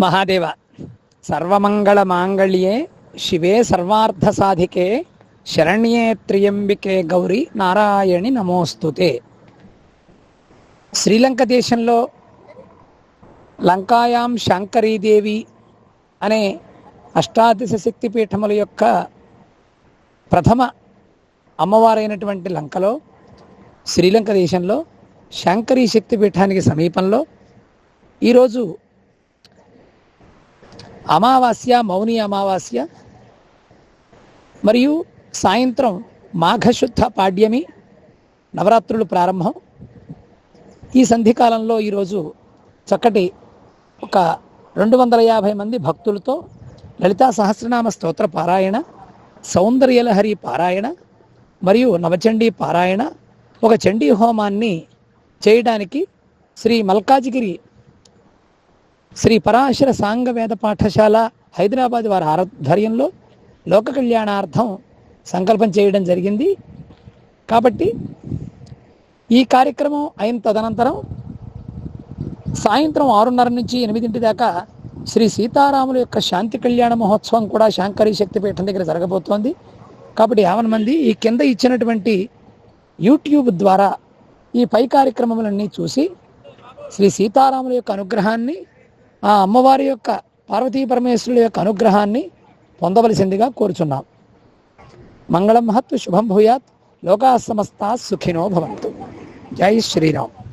మహాదేవ సర్వమంగళ మాంగళ్యే శివే సర్వార్థ సాధికే శరణ్యే త్రియంబికే గౌరి నారాయణి నమోస్తుతే. శ్రీలంక దేశంలో లంకాయాం శాంకరీదేవి అనే అష్టాదశ శక్తి పీఠముల యొక్క ప్రథమ అమ్మవారైనటువంటి లంకలో శ్రీలంక దేశంలో శాంకరీ శక్తి పీఠానికి సమీపంలో ఈరోజు అమావాస్య మౌని అమావాస్య మరియు సాయంత్రం మాఘశుద్ధ పాడ్యమి నవరాత్రులు ప్రారంభం. ఈ సంధికాలంలో ఈరోజు చక్కటి ఒక రెండు వందల యాభై మంది భక్తులతో లలితా సహస్రనామ స్తోత్ర పారాయణ సౌందర్యలహరి పారాయణ మరియు నవచండీ పారాయణ. ఒక చండీ హోమాన్ని చేయడానికి శ్రీ మల్కాజిగిరి శ్రీ పరాశర సాంగ వేద పాఠశాల హైదరాబాద్ వారి ఆధ్వర్యంలో లోక కళ్యాణార్థం సంకల్పం చేయడం జరిగింది. కాబట్టి ఈ కార్యక్రమం అయిన తదనంతరం సాయంత్రం ఆరున్నర నుంచి ఎనిమిదింటి దాకా శ్రీ సీతారాముల యొక్క శాంతి కళ్యాణ మహోత్సవం కూడా శాంకరీ శక్తిపీఠం దగ్గర జరగబోతోంది. కాబట్టి యావన్ మంది ఈ కింద ఇచ్చినటువంటి యూట్యూబ్ ద్వారా ఈ పై కార్యక్రమములన్నీ చూసి శ్రీ సీతారాముల యొక్క అనుగ్రహాన్ని ఆ అమ్మవారి యొక్క పార్వతీ పరమేశ్వరుల యొక్క అనుగ్రహాన్ని పొందవలసిందిగా కోరుచున్నాం. మంగళం మహత్ శుభం భూయాత్ లోకా సమస్తా సుఖినో భవంతు. జై శ్రీరామ్.